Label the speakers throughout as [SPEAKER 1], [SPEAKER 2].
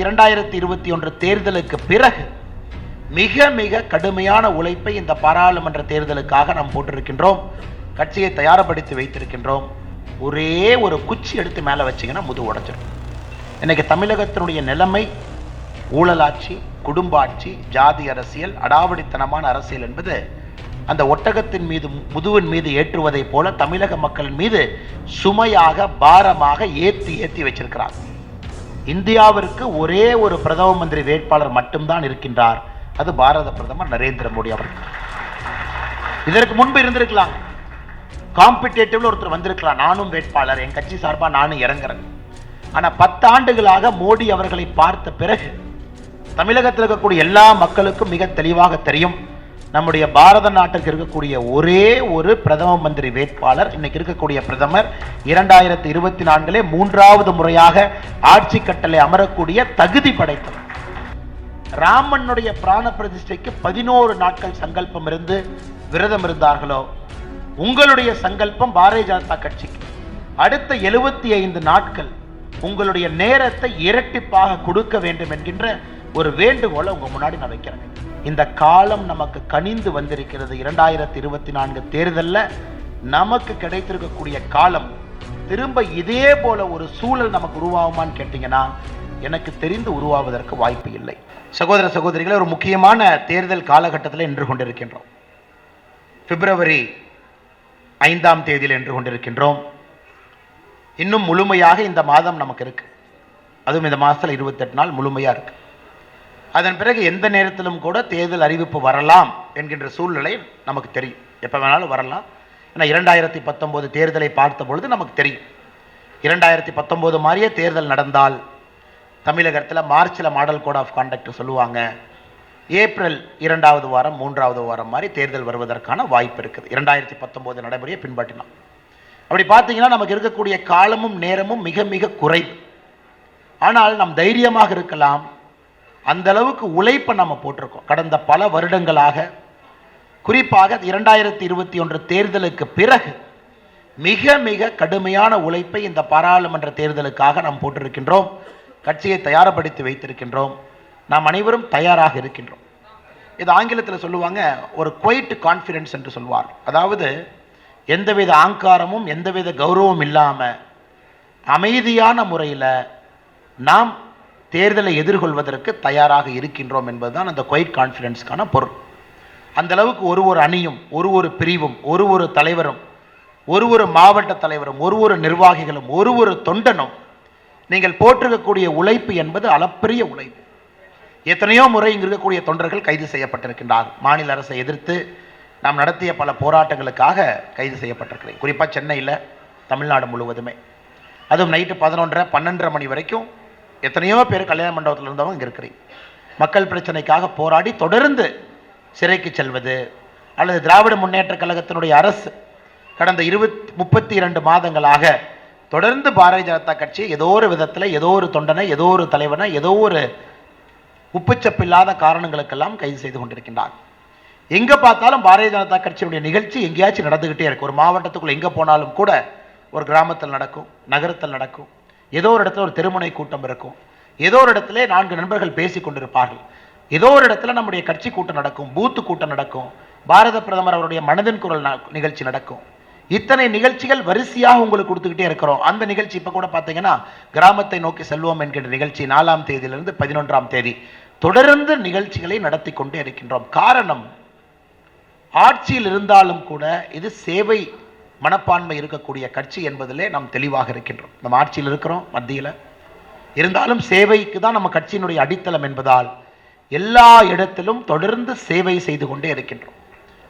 [SPEAKER 1] இரண்டாயிரத்தி இருபத்தி ஒன்று தேர்தலுக்கு பிறகு மிக மிக கடுமையான உழைப்பை இந்த பாராளுமன்ற தேர்தலுக்காக நாம் போட்டிருக்கின்றோம். கட்சியை தயார்படுத்தி வைத்திருக்கின்றோம். ஒரே ஒரு குச்சி எடுத்து மேலே வச்சீங்கன்னா முது உடைஞ்சிடும் இன்றைக்கி தமிழகத்தினுடைய நிலைமை ஊழலாட்சி குடும்ப ஆட்சி ஜாதி அரசியல் அடாவடித்தனமான அரசியல் என்பது அந்த ஒட்டகத்தின் மீது முதுவின் மீது ஏற்றுவதைப் போல தமிழக மக்களின் மீது சுமையாக பாரமாக ஏற்றி ஏற்றி வச்சிருக்கிறார். இந்தியாவிற்கு ஒரே ஒரு பிரதம மந்திரி வேட்பாளர் மட்டும்தான் இருக்கின்றார். அது பாரத பிரதமர் நரேந்திர மோடி அவர்கள். இதற்கு முன்பு இருந்திருக்கலாம். காம்படிட்டிவ்ல ஒருத்தர் வந்திருக்கலாம். நானும் வேட்பாளர். என் கட்சி சார்பா நானும் இறங்குறேன். ஆனா பத்தாண்டுகளாக மோடி அவர்களை பார்த்த பிறகு தமிழகத்தில் இருக்கக்கூடிய எல்லா மக்களுக்கும் மிக தெளிவாக தெரியும். நம்முடைய பாரத நாட்டுக்கு இருக்கக்கூடிய ஒரே ஒரு பிரதம மந்திரி வேட்பாளர் இன்னைக்கு இருக்கக்கூடிய பிரதமர் இரண்டாயிரத்தி இருபத்தி நான்கிலே மூன்றாவது முறையாக ஆட்சி கட்டளை அமரக்கூடிய தகுதி படைத்தவர். ராமனுடைய பிராண பிரதிஷ்டைக்கு பதினோரு நாட்கள் சங்கல்பம் இருந்து விரதம் இருந்தார்களோ உங்களுடைய சங்கல்பம் பாரதிய ஜனதா கட்சிக்கு. அடுத்த எழுபத்தி ஐந்து நாட்கள் உங்களுடைய நேரத்தை இரட்டிப்பாக கொடுக்க வேண்டும் என்கின்ற ஒரு வேண்டுகோளை உங்க முன்னாடி நான் வைக்கிறேன். இந்த காலம் நமக்கு கனிந்து வந்திருக்கிறது இரண்டாயிரத்தி இருபத்தி நான்கு தேர்தலில். நமக்கு கிடைத்திருக்கக்கூடிய காலம் திரும்ப இதே போல ஒரு சூழல் நமக்கு உருவாகுமான்னு கேட்டிங்கன்னா எனக்கு தெரிந்து உருவாவதற்கு வாய்ப்பு இல்லை. சகோதர சகோதரிகளை ஒரு முக்கியமான தேர்தல் காலகட்டத்தில் நின்று கொண்டிருக்கின்றோம். பிப்ரவரி ஐந்தாம் தேதியில் நின்று கொண்டிருக்கின்றோம். இன்னும் முழுமையாக இந்த மாதம் நமக்கு இருக்குது அதுவும் இந்த மாதத்தில் இருபத்தெட்டு நாள் முழுமையாக இருக்குது அதன் பிறகு எந்த நேரத்திலும் கூட தேர்தல் அறிவிப்பு வரலாம் என்கின்ற சூழ்நிலை நமக்கு தெரியும். எப்போ வேணாலும் வரலாம். ஏன்னா இரண்டாயிரத்தி பத்தொம்போது தேர்தலை பார்த்த பொழுது நமக்கு தெரியும். இரண்டாயிரத்தி பத்தொம்போது மாதிரியே தேர்தல் நடந்தால் தமிழகத்தில் மார்ச்சில் மாடல் கோட் ஆஃப் கான்டக்ட் சொல்லுவாங்க. ஏப்ரல் இரண்டாவது வாரம் மூன்றாவது வாரம் மாதிரி தேர்தல் வருவதற்கான வாய்ப்பு இருக்குது. இரண்டாயிரத்தி பத்தொம்போது நடைமுறையை பின்பற்றினோம் அப்படி பார்த்தீங்கன்னா நமக்கு இருக்கக்கூடிய காலமும் நேரமும் மிக மிக குறைவு. ஆனால் நாம் தைரியமாக இருக்கலாம். அந்த அளவுக்கு உழைப்பை நம்ம போட்டிருக்கோம். கடந்த பல வருடங்களாக குறிப்பாக இரண்டாயிரத்தி இருபத்தி ஒன்று தேர்தலுக்கு பிறகு மிக மிக கடுமையான உழைப்பை இந்த பாராளுமன்ற தேர்தலுக்காக நாம் போட்டிருக்கின்றோம். கட்சியை தயார்படுத்தி வைத்திருக்கின்றோம். நாம் அனைவரும் தயாராக இருக்கின்றோம். இது ஆங்கிலத்தில் சொல்லுவாங்க ஒரு குவைட் கான்ஃபிடென்ஸ் என்று சொல்வார். அதாவது எந்தவித ஆங்காரமும் எந்தவித கௌரவம் இல்லாமல் அமைதியான முறையில் நாம் தேர்தலை எதிர்கொள்வதற்கு தயாராக இருக்கின்றோம் என்பதுதான் அந்த குவைட் கான்ஃபிடென்ஸ்க்கான பொருள். அந்த அளவுக்கு ஒரு ஒரு அணியும் ஒரு ஒரு பிரிவும் ஒரு ஒரு தலைவரும் ஒரு ஒரு மாவட்ட தலைவரும் ஒரு ஒரு நிர்வாகிகளும் ஒரு ஒரு தொண்டனும் நீங்கள் போட்டிருக்கக்கூடிய உழைப்பு என்பது அளப்பரிய உழைப்பு. எத்தனையோ முறை இங்கு இருக்கக்கூடிய தொண்டர்கள் கைது செய்யப்பட்டிருக்கின்றார்கள் மாநில அரசை எதிர்த்து நாம் நடத்திய பல போராட்டங்களுக்காக கைது செய்யப்பட்டிருக்கிறேன். குறிப்பாக சென்னையில் தமிழ்நாடு முழுவதுமே. அதுவும் நைட்டு பதினொன்றரை பன்னெண்டரை மணி வரைக்கும் எத்தனையோ பேர் கல்யாண மண்டபத்தில் இருந்தவங்க இங்கே இருக்கிறீங்க. மக்கள் பிரச்சனைக்காக போராடி தொடர்ந்து சிறைக்கு செல்வது அல்லது திராவிட முன்னேற்ற கழகத்தினுடைய அரசு கடந்த இருபத் முப்பத்தி இரண்டு மாதங்களாக தொடர்ந்து பாரதிய ஜனதா கட்சி ஏதோ ஒரு விதத்தில் ஏதோ ஒரு தொண்டனை ஏதோ ஒரு தலைவனை ஏதோ ஒரு உப்புச்சப்பில்லாத காரணங்களுக்கெல்லாம் கைது செய்து கொண்டிருக்கின்றார். எங்கே பார்த்தாலும் பாரதிய ஜனதா கட்சியினுடைய நிகழ்ச்சி எங்கேயாச்சும் நடந்துக்கிட்டே இருக்கு. ஒரு மாவட்டத்துக்குள்ளே எங்கே போனாலும் கூட ஒரு கிராமத்தில் நடக்கும் நகரத்தில் நடக்கும். ஏதோ ஒரு இடத்துல ஒரு திருமுனை கூட்டம் இருக்கும். ஏதோ ஒரு இடத்துல நான்கு நண்பர்கள் பேசி கொண்டிருப்பார்கள். ஏதோ ஒரு இடத்துல நம்முடைய கட்சி கூட்டம் நடக்கும் பூத்து கூட்டம் நடக்கும். பாரத பிரதமர் அவருடைய மனதின் குரல் நிகழ்ச்சி நடக்கும். இத்தனை நிகழ்ச்சிகள் வரிசையாக உங்களுக்கு கொடுத்துக்கிட்டே இருக்கிறோம். அந்த நிகழ்ச்சி இப்போ கூட பார்த்தீங்கன்னா கிராமத்தை நோக்கி செல்வோம் என்கின்ற நிகழ்ச்சி நாலாம் தேதியிலிருந்து பதினொன்றாம் தேதி. தொடர்ந்து நிகழ்ச்சிகளை நடத்தி கொண்டே இருக்கின்றோம். காரணம் ஆட்சியில் இருந்தாலும் கூட இது சேவை மனப்பான்மை இருக்கக்கூடிய கட்சி என்பதிலே நாம் தெளிவாக இருக்கின்றோம். நம்ம ஆட்சியில் இருக்கிறோம் மத்தியில். இருந்தாலும் சேவைக்கு தான் நம்ம கட்சியினுடைய அடித்தளம் என்பதால் எல்லா இடத்திலும் தொடர்ந்து சேவை செய்து கொண்டே இருக்கின்றோம்.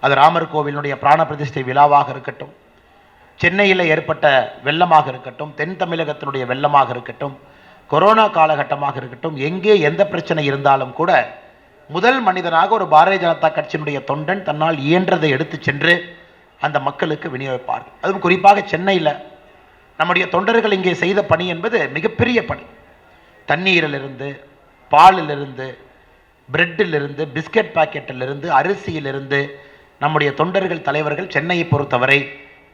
[SPEAKER 1] அது ராமர் கோவிலினுடைய பிராண பிரதிஷ்டை விழாவாக இருக்கட்டும் சென்னையில் ஏற்பட்ட வெள்ளமாக இருக்கட்டும் தென் தமிழகத்தினுடைய வெள்ளமாக இருக்கட்டும் கொரோனா காலகட்டமாக இருக்கட்டும் எங்கே எந்த பிரச்சனை இருந்தாலும் கூட முதல் மனிதனாக ஒரு பாரதிய ஜனதா கட்சியினுடைய தொண்டன் தன்னால் இயன்றதை எடுத்து சென்று அந்த மக்களுக்கு விநியோகிப்பார் அதுவும் குறிப்பாக சென்னையில் நம்முடைய தொண்டர்கள் இங்கே செய்த பணி என்பது மிகப்பெரிய பணி. தண்ணீரிலிருந்து பாலிலிருந்து பிரெட்டிலிருந்து பிஸ்கட் பாக்கெட்டிலிருந்து அரிசியிலிருந்து நம்முடைய தொண்டர்கள் தலைவர்கள் சென்னையை பொறுத்தவரை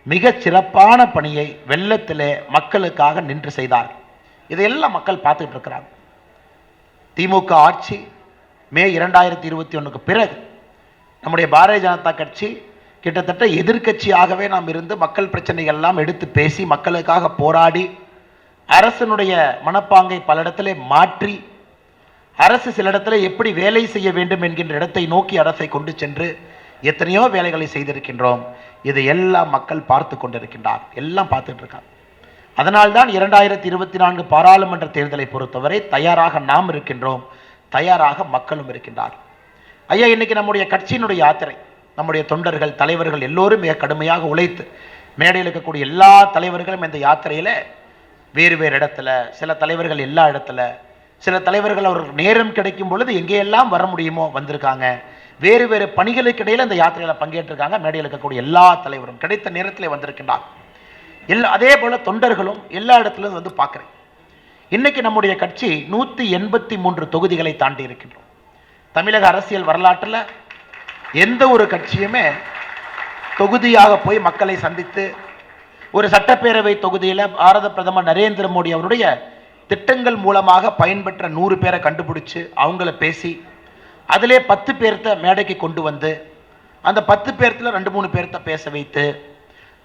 [SPEAKER 1] மிக சிறப்பான பணியை வெள்ளத்திலே மக்களுக்காக நின்று செய்தார் இதையெல்லாம் மக்கள் பார்த்துட்டு இருக்கிறாங்க. திமுக ஆட்சி மே இரண்டாயிரத்தி இருபத்தி ஒன்றுக்கு பிறகு நம்முடைய பாரதிய ஜனதா கட்சி கிட்டத்தட்ட எதிர்க்கட்சியாகவே நாம் இருந்து மக்கள் பிரச்சனைகள் எல்லாம் எடுத்து பேசி மக்களுக்காக போராடி அரசனுடைய மனப்பாங்கை பல இடத்துல மாற்றி அரசு சில இடத்துல எப்படி வேலை செய்ய வேண்டும் என்கின்ற இடத்தை நோக்கி அரசை கொண்டு சென்று எத்தனையோ வேலைகளை செய்திருக்கின்றோம். இதை எல்லாம் மக்கள் பார்த்து கொண்டிருக்கின்றார். எல்லாம் பார்த்துட்டு இருக்காங்க. அதனால்தான் இரண்டாயிரத்தி இருபத்தி நான்கு பாராளுமன்ற தேர்தலை பொறுத்தவரை தயாராக நாம் இருக்கின்றோம். தயாராக மக்களும் இருக்கின்றார் ஐயா இன்னைக்கு நம்முடைய கட்சியினுடைய யாத்திரை நம்முடைய தொண்டர்கள் தலைவர்கள் எல்லோரும் மிக கடுமையாக உழைத்து மேடையில் இருக்கக்கூடிய எல்லா தலைவர்களும் இந்த யாத்திரையில் வேறு வேறு இடத்துல சில தலைவர்கள் எல்லா இடத்துல சில தலைவர்கள் அவர்கள் நேரம் கிடைக்கும் பொழுது எங்கேயெல்லாம் வர முடியுமோ வந்திருக்காங்க. வேறு வேறு பணிகளுக்கு இடையில் இந்த யாத்திரையில் பங்கேற்றிருக்காங்க. மேடையில் இருக்கக்கூடிய எல்லா தலைவரும் கிடைத்த நேரத்தில் வந்திருக்கின்றார். எல்லா அதே போல் தொண்டர்களும் எல்லா இடத்துலையும் வந்து பார்க்குறேன். இன்றைக்கி நம்முடைய கட்சி நூற்றி எண்பத்தி மூன்று தொகுதிகளை தாண்டி இருக்கின்றோம். தமிழக அரசியல் வரலாற்றில் எந்த ஒரு கட்சியுமே தொகுதியாக போய் மக்களை சந்தித்து ஒரு சட்டப்பேரவை தொகுதியில் பாரத பிரதமர் நரேந்திர மோடி அவருடைய திட்டங்கள் மூலமாக பயன்பெற்ற நூறு பேரை கண்டுபிடிச்சு அவங்கள பேசி அதிலே பத்து பேர்த்த மேடைக்கு கொண்டு வந்து அந்த பத்து பேர்த்தில் ரெண்டு மூணு பேர்த்த பேச வைத்து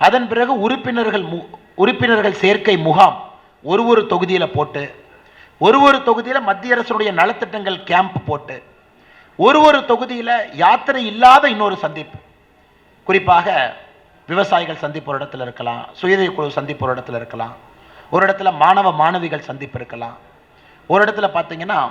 [SPEAKER 1] அதன் பிறகு உறுப்பினர்கள் மு உறுப்பினர்கள் சேர்க்கை முகாம் ஒரு ஒரு தொகுதியில் போட்டு ஒரு ஒரு தொகுதியில் மத்திய அரசுடைய நலத்திட்டங்கள் கேம்ப் போட்டு ஒரு ஒரு தொகுதியில் யாத்திரை இல்லாத இன்னொரு சந்திப்பு. குறிப்பாக விவசாயிகள் சந்திப்பு ஒரு இடத்துல இருக்கலாம் சுயதை குழு சந்திப்பு ஒரு இடத்துல இருக்கலாம் ஒரு இடத்துல மாணவ மாணவிகள் சந்திப்பு இருக்கலாம். ஒரு இடத்துல பார்த்தீங்கன்னா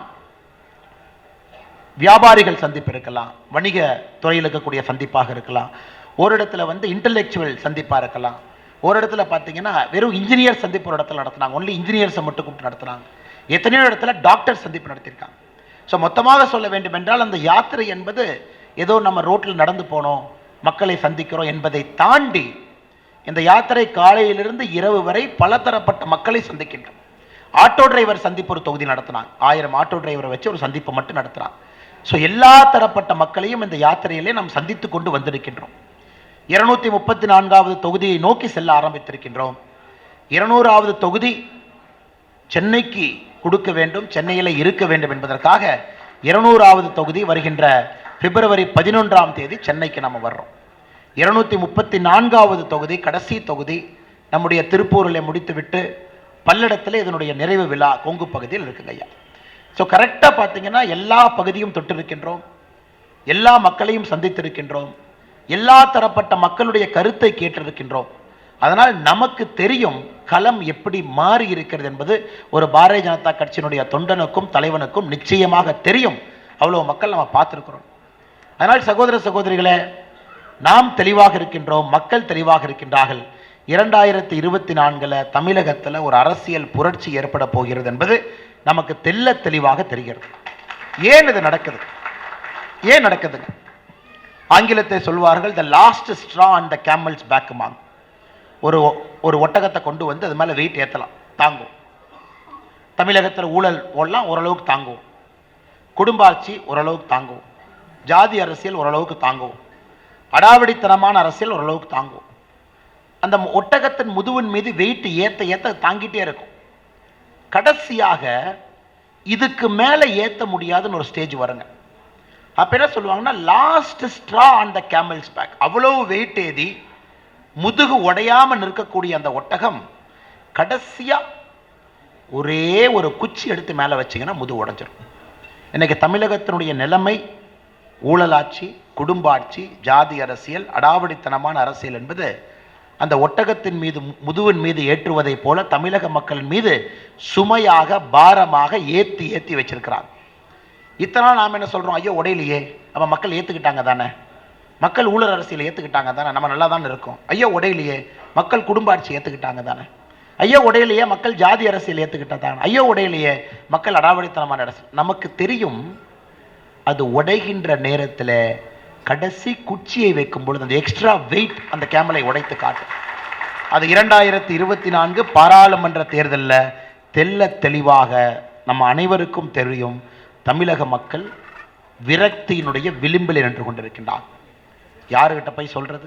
[SPEAKER 1] வியாபாரிகள் சந்திப்பு இருக்கலாம் வணிக துறையில் இருக்கக்கூடிய சந்திப்பாக இருக்கலாம் ஒரு இடத்துல வந்து இன்டலெக்சுவல் சந்திப்பாக இருக்கலாம். ஒரு இடத்துல பார்த்தீங்கன்னா வெறும் இன்ஜினியர் சந்திப்பு ஒரு இடத்துல நடத்துனாங்க ஒன்லி இன்ஜினியர்ஸை மட்டும் கூப்பிட்டு நடத்துனாங்க. எத்தனையோ இடத்துல டாக்டர் சந்திப்பு நடத்தியிருக்காங்க. ஸோ மொத்தமாக சொல்ல வேண்டும் என்றால் அந்த யாத்திரை என்பது ஏதோ நம்ம ரோட்டில் நடந்து போனோம் மக்களை சந்திக்கிறோம் என்பதை தாண்டி இந்த யாத்திரை காலையிலிருந்து இரவு வரை பலதரப்பட்ட மக்களை சந்திக்கின்றோம். ஆட்டோ டிரைவர் சந்திப்பு ஒரு தொகுதி நடத்தினாங்க ஆயிரம் ஆட்டோ டிரைவரை வச்சு ஒரு சந்திப்பு மட்டும் நடத்துகிறான் ஸோ எல்லா தரப்பட்ட மக்களையும் இந்த யாத்திரையிலே நாம் சந்தித்து கொண்டு வந்திருக்கின்றோம். இருநூத்தி முப்பத்தி நான்காவது தொகுதியை நோக்கி செல்ல ஆரம்பித்திருக்கின்றோம். இருநூறாவது தொகுதி சென்னைக்கு கொடுக்க வேண்டும் சென்னையில் இருக்க வேண்டும் என்பதற்காக இருநூறாவது தொகுதி வருகின்ற பிப்ரவரி பதினொன்றாம் தேதி சென்னைக்கு நம்ம வர்றோம். இருநூற்றி முப்பத்தி நான்காவது தொகுதி கடைசி தொகுதி நம்முடைய திருப்பூரில் முடித்துவிட்டு பல்லடத்தில் இதனுடைய நிறைவு விழா கொங்கு பகுதியில் இருக்குங்க ஐயா. ஸோ கரெக்டாக பார்த்தீங்கன்னா எல்லா பகுதியும் தொட்டிருக்கின்றோம். எல்லா மக்களையும் சந்தித்திருக்கின்றோம். எல்லா தரப்பட்ட மக்களுடைய கருத்தை கேட்டிருக்கின்றோம். அதனால் நமக்கு தெரியும் களம் எப்படி மாறி இருக்கிறது என்பது ஒரு பாரதிய ஜனதா கட்சியினுடைய தொண்டனுக்கும் தலைவனுக்கும் நிச்சயமாக தெரியும். அவ்வளோ மக்கள் நம்ம பார்த்துருக்குறோம். அதனால் சகோதர சகோதரிகளே நாம் தெளிவாக இருக்கின்றோம் மக்கள் தெளிவாக இருக்கின்றார்கள். இரண்டாயிரத்தி இருபத்தி நான்கில் தமிழகத்தில் ஒரு அரசியல் புரட்சி ஏற்பட போகிறது என்பது நமக்கு தெல்ல தெளிவாக தெரிகிறது. ஏன் இது நடக்குது? ஏன் நடக்குதுங்க ஆங்கிலத்தை சொல்வார்கள் the last straw and the camel's பேக்குமாங்க ஒரு ஒரு ஒட்டகத்தை கொண்டு வந்து அது மேலே வெயிட் ஏற்றலாம் தாங்கும். தமிழகத்தில் ஊழல் ஓடலாம் ஓரளவுக்கு தாங்கும். குடும்ப ஆட்சி ஓரளவுக்கு தாங்கும். ஜாதி அரசியல் ஓரளவுக்கு தாங்கும். அடாவடித்தனமான அரசியல் ஓரளவுக்கு தாங்கும். அந்த ஒட்டகத்தின் முதுவின் மீது வெயிட் ஏற்ற ஏற்ற தாங்கிட்டே இருக்கும். கடைசியாக இதுக்கு மேலே ஏற்ற முடியாதுன்னு ஒரு ஸ்டேஜ் வருங்க. அப்போ என்ன சொல்லுவாங்கன்னா last straw on the camel's back அவ்வளோ வெயிட் ஏதி முதுகு உடையாம நிற்கக்கூடிய அந்த ஒட்டகம் கடைசியா ஒரே ஒரு குச்சி எடுத்து மேலே வச்சிங்கன்னா முதுகு உடஞ்சிடும் இன்னைக்கு தமிழகத்தினுடைய நிலைமை ஊழலாட்சி குடும்பாட்சி ஜாதி அரசியல் அடாவடித்தனமான அரசியல் என்பது அந்த ஒட்டகத்தின் மீது முதுவின் மீது ஏற்றுவதைப் போல தமிழக மக்களின் மீது சுமையாக பாரமாக ஏற்றி ஏற்றி வச்சிருக்கிறாங்க இத்தனை நாம் என்ன சொல்கிறோம் ஐயோ உடையிலையே. அப்ப மக்கள் ஏற்றுக்கிட்டாங்க தானே? மக்கள் ஊழல் அரசியலை ஏத்துக்கிட்டாங்க தானே? நம்ம நல்லா தானே இருக்கோம். ஐயோ உடையிலேயே மக்கள் குடும்ப ஆட்சி ஏற்றுக்கிட்டாங்க தானே? ஐயோ உடையிலேயே மக்கள் ஜாதி அரசியல் ஏத்துக்கிட்டதானே ஐயோ உடையிலேயே மக்கள் அடாவடித்தனமான அரசியல் நமக்கு தெரியும் அது உடைகின்ற நேரத்தில் கடைசி குச்சியை வைக்கும் பொழுது அந்த எக்ஸ்ட்ரா வெயிட் அந்த கேமலை உடைத்து காட்டும். அது இரண்டாயிரத்தி இருபத்தி நான்கு பாராளுமன்ற தேர்தலில் தெல்ல தெளிவாக நம்ம அனைவருக்கும் தெரியும் தமிழக மக்கள் விரக்தியினுடைய விளிம்பில் நின்று கொண்டிருக்கின்றார் யாருக்கிட்ட போய் சொல்கிறது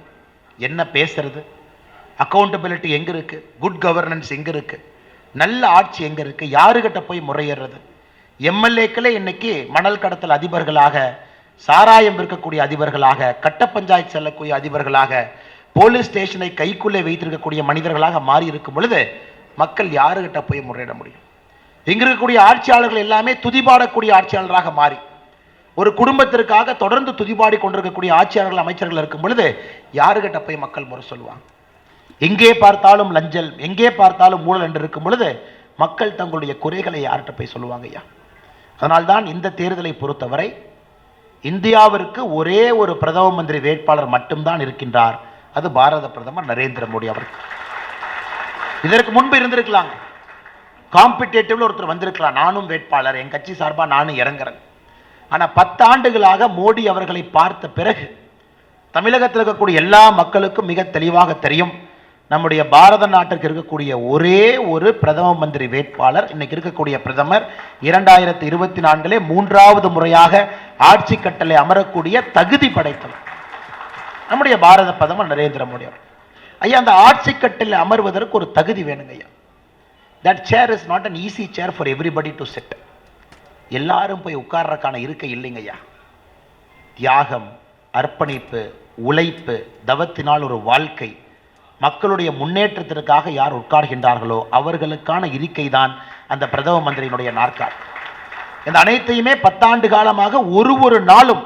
[SPEAKER 1] என்ன பேசுறது? அக்கௌண்டபிலிட்டி எங்கே இருக்குது குட் கவர்னன்ஸ் எங்கே இருக்குது நல்ல ஆட்சி எங்கே இருக்குது யாருக்கிட்ட போய் முறையிடுறது? எம்எல்ஏக்களே இன்னைக்கு மணல் கடத்தல் அதிபர்களாக சாராயம் இருக்கக்கூடிய அதிபர்களாக கட்ட பஞ்சாயத்து செல்லக்கூடிய அதிபர்களாக போலீஸ் ஸ்டேஷனை கைக்குள்ளே வைத்திருக்கக்கூடிய மனிதர்களாக மாறி இருக்கும் பொழுது மக்கள் யாருகிட்ட போய் முறையிட முடியும்? இங்கிருக்கக்கூடிய ஆட்சியாளர்கள் எல்லாமே துதிபாடக்கூடிய ஆட்சியாளராக மாறி ஒரு குடும்பத்திற்காக தொடர்ந்து துதிபாடி கொண்டிருக்கக்கூடிய ஆட்சியாளர்கள் அமைச்சர்கள் இருக்கும் பொழுது யாருகிட்ட போய் மக்கள் முறை சொல்லுவாங்க? எங்கே பார்த்தாலும் லஞ்சல் எங்கே பார்த்தாலும் ஊழல் என்று இருக்கும் பொழுது மக்கள் தங்களுடைய குறைகளை யார்கிட்ட போய் சொல்லுவாங்க ஐயா? அதனால்தான் இந்த தேர்தலை பொறுத்தவரை இந்தியாவிற்கு ஒரே ஒரு பிரதம மந்திரி வேட்பாளர் மட்டும்தான் இருக்கின்றார். அது பாரத பிரதமர் நரேந்திர மோடி அவர்கள். இதற்கு முன்பு இருந்திருக்கலாம் காம்படிட்டிவ்ல ஒருத்தர் வந்திருக்கலாம். நானும் வேட்பாளர். என் கட்சி சார்பாக நானும் இறங்குறேன். ஆனால் பத்தாண்டுகளாக மோடி அவர்களை பார்த்த பிறகு தமிழகத்தில் இருக்கக்கூடிய எல்லா மக்களுக்கும் மிக தெளிவாக தெரியும். நம்முடைய பாரத நாட்டிற்கு இருக்கக்கூடிய ஒரே ஒரு பிரதம மந்திரி வேட்பாளர் இன்னைக்கு இருக்கக்கூடிய பிரதமர் இரண்டாயிரத்தி இருபத்தி நான்கிலே மூன்றாவது முறையாக ஆட்சி கட்டளை அமரக்கூடிய தகுதி படைத்தவர். நம்முடைய பாரத பிரதமர் நரேந்திர மோடி அவர் ஐயா அந்த ஆட்சி கட்டில் அமர்வதற்கு ஒரு தகுதி வேணுங்க ஐயா that chair is not an easy chair for everybody to sit எல்லாரும் போய் உட்கார்றக்கான இருக்கை இல்லைங்கய்யா. தியாகம் அர்ப்பணிப்பு உழைப்பு தவத்தினால் ஒரு வாழ்க்கை. மக்களுடைய முன்னேற்றத்திற்காக யார் உட்கார்கின்றார்களோ அவர்களுக்கான இருக்கை தான் அந்த பிரதம மந்திரியினுடைய நாற்காலி. இந்த அனைத்தையுமே பத்தாண்டு காலமாக ஒரு ஒரு நாளும்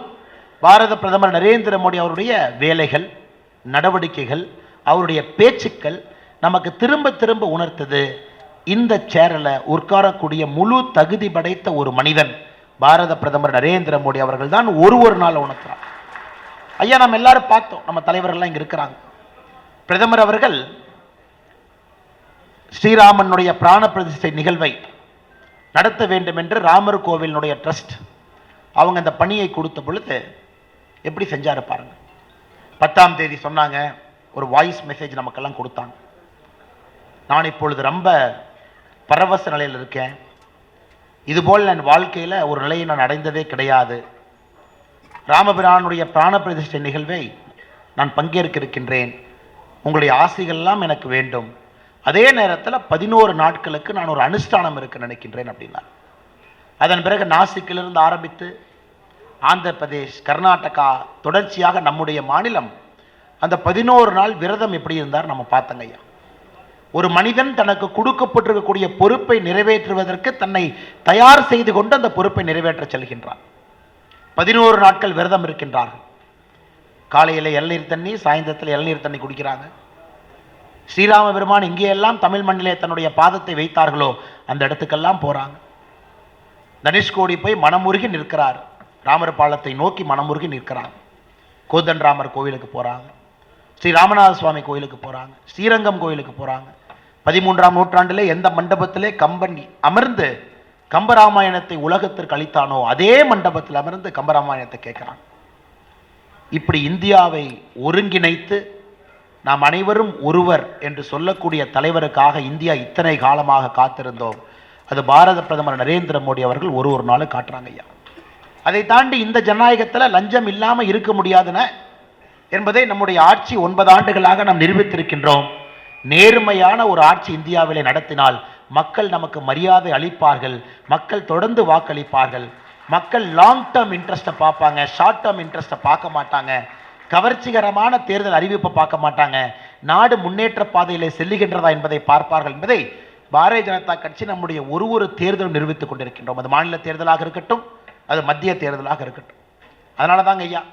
[SPEAKER 1] பாரத பிரதமர் நரேந்திர மோடி அவருடைய வேலைகள் நடவடிக்கைகள் அவருடைய பேச்சுக்கள் நமக்கு திரும்ப திரும்ப உணர்த்தது. இந்த சேரில் உட்காரக்கூடிய முழு தகுதி படைத்த ஒரு மனிதன் பாரத பிரதமர் நரேந்திர மோடி அவர்கள் தான் ஒரு ஒரு நாள் உணர்த்துறார். ஐயா நம்ம எல்லாரும் பார்த்தோம். நம்ம தலைவர்கள்லாம் இங்கே இருக்கிறாங்க. பிரதமர் அவர்கள் ஸ்ரீராமனுடைய பிராண பிரதிஷ்டை நிகழ்வை நடத்த வேண்டும் என்று ராமர் கோவிலினுடைய ட்ரஸ்ட் அவங்க அந்த பணியை கொடுத்த பொழுது எப்படி செஞ்சாரு பாருங்க. பத்தாம் தேதி சொன்னாங்க ஒரு வாய்ஸ் மெசேஜ் நமக்கெல்லாம் கொடுத்தாங்க. நான் இப்பொழுது ரொம்ப பரவச நிலையில் இருக்கேன். இதுபோல் என் வாழ்க்கையில் ஒரு நிலையை நான் அடைந்ததே கிடையாது. ராமபிரானுடைய பிராண பிரதிஷ்டை நிகழ்வை நான் பங்கேற்க இருக்கின்றேன். உங்களுடைய ஆசைகள்லாம் எனக்கு வேண்டும். அதே நேரத்தில் பதினோரு நாட்களுக்கு நான் ஒரு அனுஷ்டானம் இருக்க நினைக்கின்றேன் அப்படின்னா. அதன் பிறகு நாசிக்கிலிருந்து ஆரம்பித்து ஆந்திர பிரதேஷ் கர்நாடகா தொடர்ச்சியாக நம்முடைய மாநிலம் அந்த பதினோரு நாள் விரதம் எப்படி இருந்தார் நம்ம பார்த்தங்க ஐயா. ஒரு மனிதன் தனக்கு கொடுக்கப்பட்டிருக்கக்கூடிய பொறுப்பை நிறைவேற்றுவதற்கு தன்னை தயார் செய்து கொண்டு அந்த பொறுப்பை நிறைவேற்ற செல்கின்றான். பதினோரு நாட்கள் விரதம் இருக்கின்றார்கள். காலையில் இளநீர் தண்ணி சாயந்தரத்தில் இளநீர் தண்ணி குடிக்கிறாங்க. ஸ்ரீராம பெருமான் எங்கேயெல்லாம் தமிழ் மண்ணிலே தன்னுடைய பாதத்தை வைத்தார்களோ அந்த இடத்துக்கெல்லாம் போறாங்க. தனுஷ்கோடி போய் மனமுருகி நிற்கிறார். ராமர் பாலத்தை நோக்கி மனமுருகி நிற்கிறாங்க கோதன் ராமர் கோவிலுக்கு போறாங்க. ஸ்ரீ ராமநாத சுவாமி கோயிலுக்கு போறாங்க. ஸ்ரீரங்கம் கோயிலுக்கு போறாங்க. பதிமூன்றாம் நூற்றாண்டிலே எந்த மண்டபத்திலே கம்பன் அமர்ந்து கம்பராமாயணத்தை உலகத்திற்கு அளித்தானோ அதே மண்டபத்தில் அமர்ந்து கம்பராமாயணத்தை கேட்குறான். இப்படி இந்தியாவை ஒருங்கிணைத்து நாம் அனைவரும் ஒருவர் என்று சொல்லக்கூடிய தலைவருக்காக இந்தியா இத்தனை காலமாக காத்திருந்தோம். அது பாரத பிரதமர் நரேந்திர மோடி அவர்கள் ஒரு ஒரு நாளும் காட்டுறாங்க ஐயா. அதை தாண்டி இந்த ஜனநாயகத்தில் லஞ்சம் இல்லாமல் இருக்க முடியாதுன என்பதை நம்முடைய ஆட்சி ஒன்பது ஆண்டுகளாக நாம் நிரூபித்திருக்கின்றோம். நேர்மையான ஒரு ஆட்சி இந்தியாவிலே நடத்தினால் மக்கள் நமக்கு மரியாதை அளிப்பார்கள் மக்கள் தொடர்ந்து வாக்களிப்பார்கள். மக்கள் லாங் டேர்ம் இன்ட்ரெஸ்ட்டை பார்ப்பாங்க ஷார்ட் டேர்ம் இன்ட்ரெஸ்ட்டை பார்க்க மாட்டாங்க. கவர்ச்சிகரமான தேர்தல் அறிவிப்பை பார்க்க மாட்டாங்க. நாடு முன்னேற்ற பாதையில் செல்லுகின்றதா என்பதை பார்ப்பார்கள் என்பதை பாரதிய ஜனதா கட்சி நம்முடைய ஒரு ஒரு தேர்தலும் நிரூபித்துக் கொண்டிருக்கின்றோம். அது மாநில தேர்தலாக இருக்கட்டும் அது மத்திய தேர்தலாக இருக்கட்டும். அதனால தாங்க ஐயா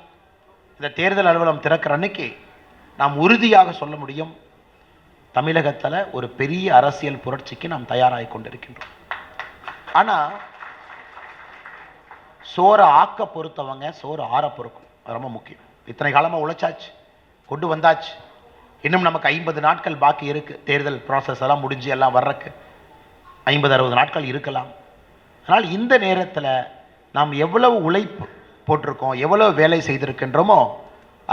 [SPEAKER 1] இந்த தேர்தல் அலுவலகம் திறக்கிற அன்னைக்கு நாம் உறுதியாக சொல்ல முடியும். தமிழகத்தில் ஒரு பெரிய அரசியல் புரட்சிக்கு நாம் தயாராகி கொண்டிருக்கின்றோம். ஆனால் சோறை ஆக்க பொறுத்தவங்க சோறு ஆற பொறுக்கும். ரொம்ப முக்கியம். இத்தனை காலமாக உழைச்சாச்சு கொண்டு வந்தாச்சு. இன்னும் நமக்கு ஐம்பது நாட்கள் பாக்கி இருக்குது தேர்தல் ப்ராசஸ் எல்லாம் முடிஞ்சு எல்லாம் வர்றக்கு ஐம்பது அறுபது நாட்கள் இருக்கலாம். அதனால் இந்த நேரத்தில் நாம் எவ்வளவு உழைப்பு போட்டிருக்கோம் எவ்வளவு வேலை செய்திருக்கின்றோமோ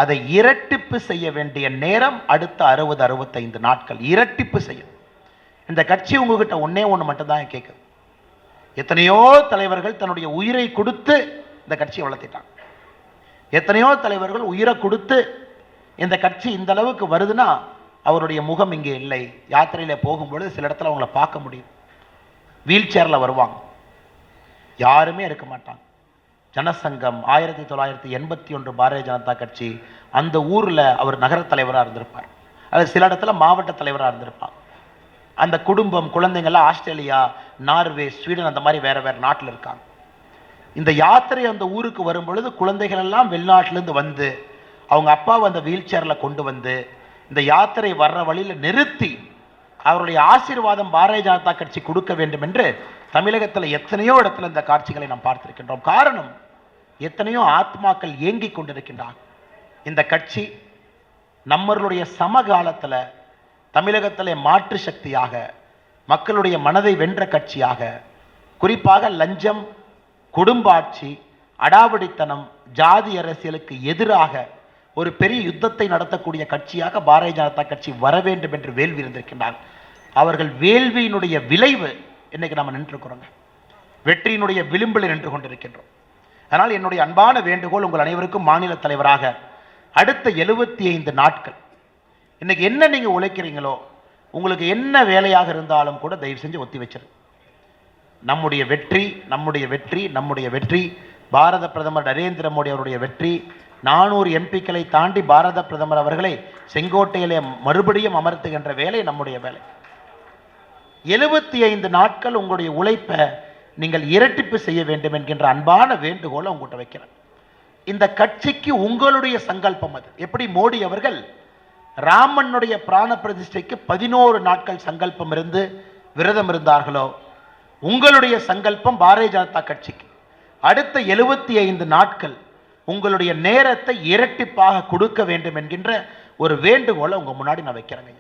[SPEAKER 1] அதை இரட்டிப்பு செய்ய வேண்டிய நேரம் அடுத்த அறுபது அறுபத்தைந்து நாட்கள். இரட்டிப்பு செய்யும். இந்த கட்சி உங்ககிட்ட ஒன்னே ஒன்று மட்டும்தான் கேட்குது எத்தனையோ தலைவர்கள் தன்னுடைய உயிரை கொடுத்து இந்த கட்சியை வளர்த்திட்டாங்க. எத்தனையோ தலைவர்கள் உயிரை கொடுத்து இந்த கட்சி இந்த அளவுக்கு வருதுன்னா அவருடைய முகம் இங்கே இல்லை. யாத்திரையில் போகும்பொழுது சில இடத்துல அவங்கள பார்க்க முடியும். வீல் சேரில் வருவாங்க. யாருமே இருக்க மாட்டாங்க. ஜனசங்கம் ஆயிரத்தி தொள்ளாயிரத்தி எண்பத்தி ஒன்று பாரதிய ஜனதா கட்சி அந்த ஊரில் அவர் நகர தலைவராக இருந்திருப்பார். அது சில இடத்துல மாவட்ட தலைவராக இருந்திருப்பார். அந்த குடும்பம் குழந்தைங்கள்லாம் ஆஸ்திரேலியா நார்வே ஸ்வீடன் அந்த மாதிரி வேறு வேறு நாட்டில் இருக்காங்க. இந்த யாத்திரை அந்த ஊருக்கு வரும் பொழுது குழந்தைகள் எல்லாம் வெளிநாட்டிலேருந்து வந்து அவங்க அப்பாவை அந்த வீல் சேரில் கொண்டு வந்து இந்த யாத்திரை வர்ற வழியில் நிறுத்தி அவருடைய ஆசீர்வாதம் பாரதிய ஜனதா கட்சி கொடுக்க வேண்டும் என்று தமிழகத்தில் எத்தனையோ இடத்துல இந்த காட்சிகளை நாம் பார்த்திருக்கின்றோம். காரணம் எத்தனையோ ஆத்மாக்கள் ஏங்கிக் கொண்டிருக்கின்றார் இந்த கட்சி நம்மளுடைய சமகாலத்தில் தமிழகத்தில் மாற்று சக்தியாக மக்களுடைய மனதை வென்ற கட்சியாக குறிப்பாக லஞ்சம் குடும்ப ஆட்சி அடாவடித்தனம் ஜாதி அரசியலுக்கு எதிராக ஒரு பெரிய யுத்தத்தை நடத்தக்கூடிய கட்சியாக பாரதிய ஜனதா கட்சி வர வேண்டும் என்று வேள்வி இருந்திருக்கின்றார் அவர்கள் வேள்வியினுடைய விளைவு இன்னைக்கு நம்ம நின்றுக்கிறோங்க வெற்றியினுடைய விளிம்பில் நின்று கொண்டிருக்கின்றோம். அதனால் என்னுடைய அன்பான வேண்டுகோள் உங்கள் அனைவருக்கும் மாநில தலைவராக அடுத்த எழுபத்தி ஐந்து நாட்கள். இன்னைக்கு என்ன நீங்க உழைக்கிறீங்களோ உங்களுக்கு என்ன வேலையாக இருந்தாலும் கூட தயவு செஞ்சு ஒத்தி வச்சிரு. நம்முடைய வெற்றி நம்முடைய வெற்றி நம்முடைய வெற்றி. பாரத பிரதமர் நரேந்திர மோடி அவருடைய வெற்றி. நானூறு எம்பிக்களை தாண்டி பாரத பிரதமர் அவர்களை செங்கோட்டையிலே மறுபடியும் அமர்த்துகின்ற வேலை நம்முடைய வேலை. எழுபத்தி ஐந்து நாட்கள் உங்களுடைய உழைப்பை நீங்கள் இரட்டிப்பு செய்ய வேண்டும் என்கின்ற அன்பான வேண்டுகோளை உங்கள்கிட்ட வைக்கிறேன். இந்த கட்சிக்கு உங்களுடைய சங்கல்பம் அது. எப்படி மோடி அவர்கள் ராமனுடைய பிராண பிரதிஷ்டைக்கு பதினோரு நாட்கள் சங்கல்பம் இருந்து விரதம் இருந்தார்களோ உங்களுடைய சங்கல்பம் பாரதிய ஜனதா கட்சிக்கு. அடுத்த எழுபத்தி ஐந்து நாட்கள் உங்களுடைய நேரத்தை இரட்டிப்பாக கொடுக்க வேண்டும் என்கின்ற ஒரு வேண்டுகோளை உங்கள் முன்னாடி நான் வைக்கிறேங்க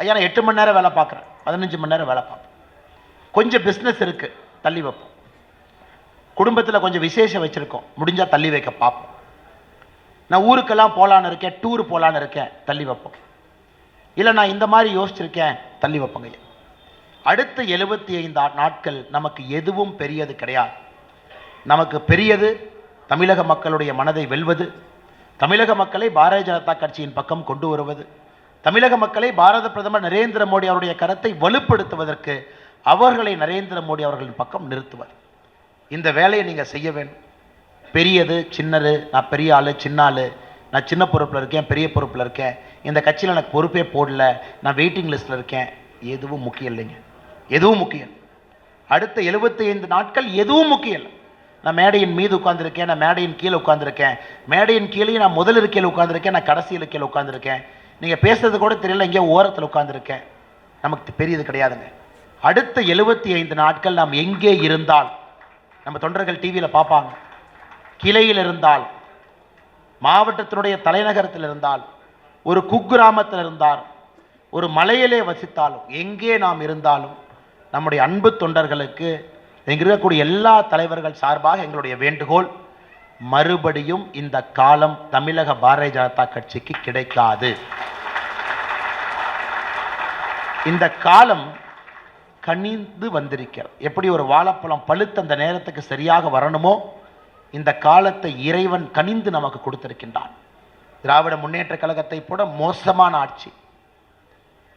[SPEAKER 1] ஐயா. நான் எட்டு மணி நேரம் வேலை பார்க்குறேன். பதினஞ்சு மணி நேரம் வேலை பார்ப்பேன். கொஞ்சம் பிஸ்னஸ் இருக்குது தள்ளி வைப்போம். குடும்பத்தில் கொஞ்சம் விசேஷம் வச்சுருக்கோம். முடிஞ்சால் தள்ளி வைக்க பார்ப்போம். நான் ஊருக்கெல்லாம் போகலான்னு இருக்கேன் டூர் போகலான்னு இருக்கேன் தள்ளி வைப்போம். இல்லை நான் இந்த மாதிரி யோசிச்சிருக்கேன் தள்ளி வைப்போங்க ஐயா. அடுத்த எழுபத்தி ஐந்து நாட்கள் நமக்கு எதுவும் பெரியது கிடையாது. நமக்கு பெரியது தமிழக மக்களுடைய மனதை வெல்வது தமிழக மக்களை பாரதிய ஜனதா கட்சியின் பக்கம் கொண்டு வருவது தமிழக மக்களை பாரத பிரதமர் நரேந்திர மோடி அவருடைய கரத்தை வலுப்படுத்துவதற்கு அவர்களை நரேந்திர மோடி அவர்களின் பக்கம் நிறுத்துவது இந்த வேலையை நீங்கள் செய்ய வேண்டும். பெரியது சின்னது நான் பெரிய ஆள் சின்ன ஆள் நான் சின்ன பொறுப்பில் இருக்கேன் பெரிய பொறுப்பில் இருக்கேன். இந்த கட்சியில் எனக்கு பொறுப்பே போடல. நான் வெயிட்டிங் லிஸ்ட்டில் இருக்கேன். எதுவும் முக்கியம் இல்லைங்க. எதுவும் முக்கியம் அடுத்த 75 நாட்கள் எதுவும் முக்கியம் இல்லை. நான் மேடையின் மீது உட்காந்துருக்கேன் நான் மேடையின் கீழே உட்காந்துருக்கேன் மேடையின் கீழே நான் முதல் இருக்கையில் உட்காந்துருக்கேன் நான் கடைசி இருக்கையில் உட்காந்துருக்கேன் நீங்கள் பேசுறது கூட தெரியல எங்கேயோ ஓரத்தில் உட்காந்துருக்கேன் நமக்கு பெரியது கிடையாதுங்க. அடுத்த 75 நாட்கள் நாம் எங்கே இருந்தால் நம்ம தொண்டர்கள் டிவியில் பார்ப்பாங்க. கிளையில் இருந்தால் மாவட்டத்தினுடைய தலைநகரத்தில் இருந்தால் ஒரு குக்கிராமத்தில் இருந்தால் ஒரு மலையிலே வசித்தாலும் எங்கே நாம் இருந்தாலும் நம்முடைய அன்பு தொண்டர்களுக்கு இங்கே இருக்கக்கூடிய எல்லா தலைவர்கள் சார்பாக எங்களுடைய வேண்டுகோள் மறுபடியும் இந்த காலம் தமிழக பாரதிய ஜனதா கட்சிக்கு கிடைக்காது. இந்த காலம் கனிந்து வந்திருக்கிறது. எப்படி ஒரு வாழைப்பழம் பழுத்து அந்த நேரத்துக்கு சரியாக வரணுமோ இந்த காலத்தை இறைவன் கனிந்து நமக்கு கொடுத்திருக்கின்றான். திராவிட முன்னேற்ற கழகத்தை போட மோசமான ஆட்சி.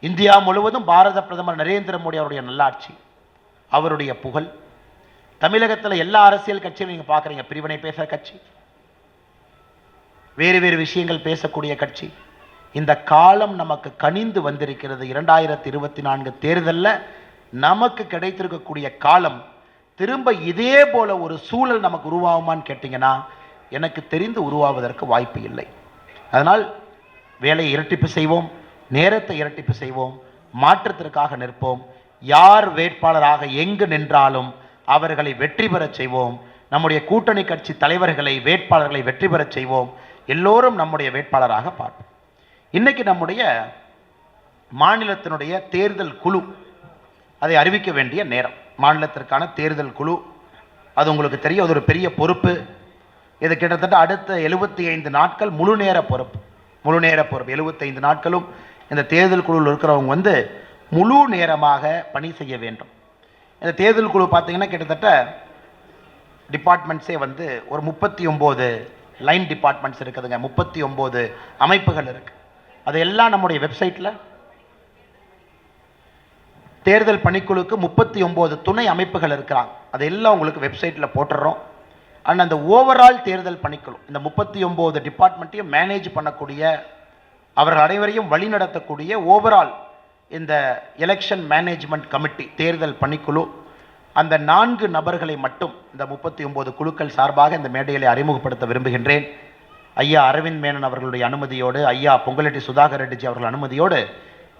[SPEAKER 1] இந்தியா முழுவதும் பாரத பிரதமர் நரேந்திர மோடி அவருடைய நல்லாட்சி அவருடைய புகழ். தமிழகத்தில் எல்லா அரசியல் கட்சியும் நீங்கள் பார்க்குறீங்க. பிரிவினை பேசுகிற கட்சி. வேறு வேறு விஷயங்கள் பேசக்கூடிய கட்சி. இந்த காலம் நமக்கு கனிந்து வந்திருக்கிறது. இரண்டாயிரத்தி இருபத்தி நான்கு தேர்தலில் நமக்கு கிடைத்திருக்கக்கூடிய காலம் திரும்ப இதே போல ஒரு சூழல் நமக்கு உருவாகுமான்னு கேட்டிங்கன்னா எனக்கு தெரிந்து உருவாவதற்கு வாய்ப்பு இல்லை. அதனால் வேலையை இரட்டிப்பு செய்வோம் நேரத்தை இரட்டிப்பு செய்வோம் மாற்றத்திற்காக நிற்போம் யார் வேட்பாளராக எங்கு நின்றாலும் அவர்களை வெற்றி பெறச் செய்வோம் நம்முடைய கூட்டணி கட்சி தலைவர்களை வேட்பாளர்களை வெற்றி பெறச் செய்வோம் எல்லோரும் நம்முடைய வேட்பாளராக பார்ப்போம். இன்றைக்கி நம்முடைய மாநிலத்தினுடைய தேர்தல் குழு அதை அறிவிக்க வேண்டிய நேரம். மாநிலத்திற்கான தேர்தல் குழு அது உங்களுக்கு தெரியும் அது ஒரு பெரிய பொறுப்பு. இது கிட்டத்தட்ட அடுத்த எழுபத்தி ஐந்து நாட்கள் முழு நேர பொறுப்பு. முழு நேர பொறுப்பு. எழுபத்தைந்து நாட்களும் இந்த தேர்தல் குழுவில் இருக்கிறவங்க வந்து முழு நேரமாக பணி செய்ய வேண்டும். இந்த தேர்தல் குழு பார்த்திங்கன்னா கிட்டத்தட்ட டிபார்ட்மெண்ட்ஸே வந்து ஒரு முப்பத்தி ஒம்பது லைன் டிபார்ட்மெண்ட்ஸ் இருக்குதுங்க. முப்பத்தி ஒம்பது அமைப்புகள் இருக்குது அது எல்லாம் நம்முடைய வெப்சைட்டில் தேர்தல் பணிக்குழுக்கு முப்பத்தி ஒம்பது துணை அமைப்புகள் இருக்கிறாங்க. அதெல்லாம் உங்களுக்கு வெப்சைட்டில் போட்டுடுறோம் அண்ட் அந்த ஓவரால் தேர்தல் பணிக்குழு இந்த முப்பத்தி ஒம்பது டிபார்ட்மெண்ட்டையும் மேனேஜ் பண்ணக்கூடிய அவர்கள் அனைவரையும் வழிநடத்தக்கூடிய ஓவரால் இந்த எலெக்ஷன் மேனேஜ்மெண்ட் கமிட்டி தேர்தல் பணிக்குழு அந்த நான்கு நபர்களை மட்டும் இந்த முப்பத்தி ஒம்பது குழுக்கள் சார்பாக இந்த மேடையிலே அறிமுகப்படுத்த விரும்புகின்றேன். ஐயா அரவிந்த் மேனன் அவர்களுடைய அனுமதியோடு ஐயா பொங்கலட்டி சுதாகர் ரெட்டிஜி அவர்கள் அனுமதியோடு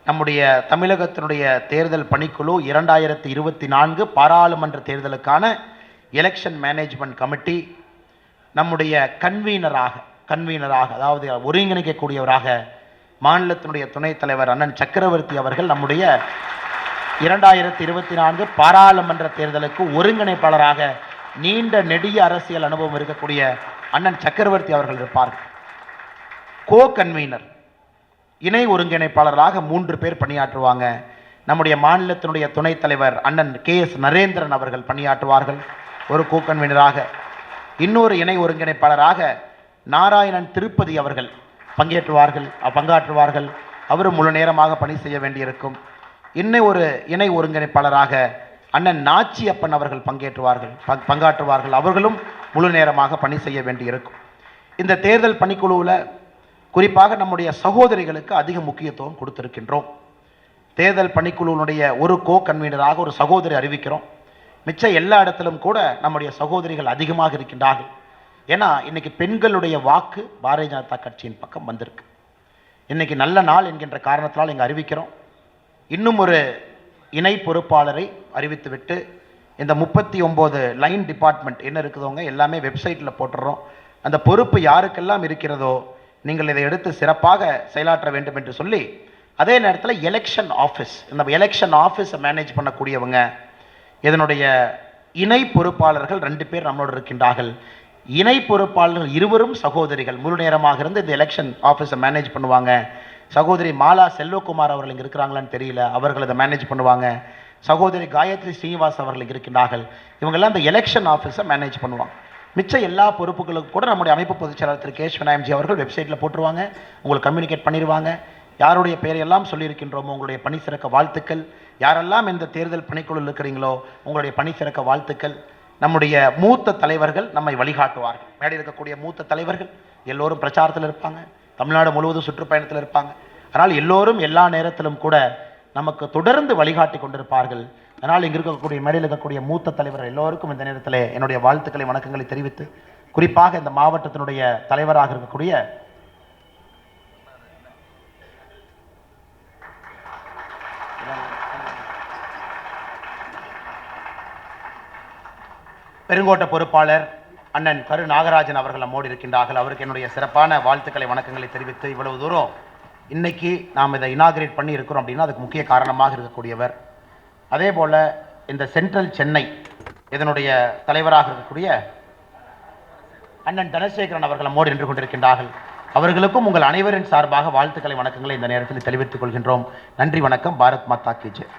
[SPEAKER 1] நம்முடைய தமிழகத்தினுடைய தேர்தல் பணிக்குழு இரண்டாயிரத்தி இருபத்தி நான்கு பாராளுமன்ற தேர்தலுக்கான எலெக்ஷன் மேனேஜ்மெண்ட் கமிட்டி நம்முடைய கன்வீனராக கன்வீனராக அதாவது ஒருங்கிணைக்கக்கூடியவராக மாநிலத்தினுடைய துணைத் தலைவர் அண்ணன் சக்கரவர்த்தி அவர்கள் நம்முடைய இரண்டாயிரத்தி இருபத்தி நான்கு பாராளுமன்ற தேர்தலுக்கு ஒருங்கிணைப்பாளராக நீண்ட நெடிய அரசியல் அனுபவம் இருக்கக்கூடிய அண்ணன் சக்கரவர்த்தி அவர்கள் இருப்பார்கள். கோ கன்வீனர் இணை ஒருங்கிணைப்பாளராக மூன்று பேர் பணியாற்றுவாங்க. நம்முடைய மாநிலத்தினுடைய துணைத் தலைவர் அண்ணன் கே எஸ் நரேந்திரன் அவர்கள் பணியாற்றுவார்கள். ஒரு கூக்கன்வினராக இன்னொரு இணை ஒருங்கிணைப்பாளராக நாராயணன் திருப்பதி அவர்கள் பங்கேற்றுவார்கள் பங்காற்றுவார்கள். அவரும் முழு நேரமாக பணி செய்ய வேண்டியிருக்கும். இன்னும் ஒரு இணை ஒருங்கிணைப்பாளராக அண்ணன் நாச்சியப்பன் அவர்கள் பங்கேற்றுவார்கள் பங்- பங்காற்றுவார்கள். அவர்களும் முழு நேரமாக பணி செய்ய வேண்டியிருக்கும். இந்த தேர்தல் பணிக்குழுவில் குறிப்பாக நம்முடைய சகோதரிகளுக்கு அதிக முக்கியத்துவம் கொடுத்திருக்கின்றோம். தேர்தல் பணிக்குழுவினுடைய ஒரு கோ கன்வீனராக ஒரு சகோதரி அறிவிக்கிறோம். மிச்ச எல்லா இடத்திலும் கூட நம்முடைய சகோதரிகள் அதிகமாக இருக்கின்றார்கள். ஏன்னா இன்னைக்கு பெண்களுடைய வாக்கு பாரதிய ஜனதா கட்சியின் பக்கம் வந்திருக்கு. இன்னைக்கு நல்ல நாள் என்கின்ற காரணத்தினால் இங்கே அறிவிக்கிறோம். இன்னும் ஒரு இணை பொறுப்பாளரை அறிவித்துவிட்டு இந்த முப்பத்தி ஒம்பது லைன் டிபார்ட்மெண்ட் என்ன இருக்குதோங்க எல்லாமே வெப்சைட்டில் போட்டுடுறோம் அந்த பொறுப்பு யாருக்கெல்லாம் இருக்கிறதோ நீங்கள் இதை எடுத்து சிறப்பாக செயலாற்ற வேண்டும் என்று சொல்லி அதே நேரத்தில் எலெக்ஷன் ஆஃபீஸ் இந்த எலெக்ஷன் ஆஃபீஸை மேனேஜ் பண்ணக்கூடியவங்க இதனுடைய இணை பொறுப்பாளர்கள் ரெண்டு பேர் நம்மளோடு இருக்கின்றார்கள். இணை பொறுப்பாளர்கள் இருவரும் சகோதரிகள். முழு நேரமாக இருந்து இந்த எலெக்ஷன் ஆஃபீஸை மேனேஜ் பண்ணுவாங்க. சகோதரி மாலா செல்வகுமார் அவர்கள் இங்கே இருக்கிறாங்களான்னு தெரியல. அவர்கள் இதை மேனேஜ் பண்ணுவாங்க. சகோதரி காயத்ரி ஸ்ரீனிவாஸ் அவர்கள் இருக்கின்றார்கள். இவங்கெல்லாம் இந்த எலெக்ஷன் ஆஃபீஸை மேனேஜ் பண்ணுவாங்க. மிச்ச எல்லா பொறுப்புகளுக்கும் கூட நம்முடைய அமைப்பு பொதுச் செயலாளர் திரு கேஷ் விநாயம்ஜி அவர்கள் வெப்சைட்டில் போட்டுருவாங்க. உங்களுக்கு கம்யூனிகேட் பண்ணிடுவாங்க யாருடைய பெயரையெல்லாம் சொல்லியிருக்கின்றோமோ உங்களுடைய பணி சிறக்க வாழ்த்துக்கள். யாரெல்லாம் இந்த தேர்தல் பணிக்குழு இருக்கிறீங்களோ உங்களுடைய பணி சிறக்க வாழ்த்துக்கள். நம்முடைய மூத்த தலைவர்கள் நம்மை வழிகாட்டுவார்கள். மேடையில் இருக்கக்கூடிய மூத்த தலைவர்கள் எல்லோரும் பிரச்சாரத்தில் இருப்பாங்க. தமிழ்நாடு முழுவதும் சுற்றுப்பயணத்தில் இருப்பாங்க. அதனால் எல்லோரும் எல்லா நேரத்திலும் கூட நமக்கு தொடர்ந்து வழிகாட்டி கொண்டிருப்பார்கள். அதனால் இங்கே இருக்கக்கூடிய மேடையில் இருக்கக்கூடிய மூத்த தலைவர்கள் எல்லோருக்கும் இந்த நேரத்தில் என்னுடைய வாழ்த்துக்களை வணக்கங்களை தெரிவித்து குறிப்பாக இந்த மாவட்டத்தினுடைய தலைவராக இருக்கக்கூடிய பெருங்கோட்ட பொறுப்பாளர் அண்ணன் கரு நாகராஜன் அவர்கள் நம்மோடு இருக்கின்றார்கள். அவருக்கு என்னுடைய சிறப்பான வாழ்த்துக்களை வணக்கங்களை தெரிவித்து இவ்வளவு தூரம் இன்னைக்கு நாம் இதை இனாகிரேட் பண்ணி இருக்கிறோம் அப்படின்னா அதுக்கு முக்கிய காரணமாக இருக்கக்கூடியவர் அதே போல் இந்த சென்ட்ரல் சென்னை இதனுடைய தலைவராக இருக்கக்கூடிய அண்ணன் தனசேகரன் அவர்கள் மோடி நின்று கொண்டிருக்கின்றார்கள். அவர்களுக்கும் உங்கள் அனைவரின் சார்பாக வாழ்த்துக்களை வணக்கங்களை இந்த நேரத்தில் தெரிவித்துக் கொள்கின்றோம். நன்றி வணக்கம். பாரத் மாதா கி ஜெய்.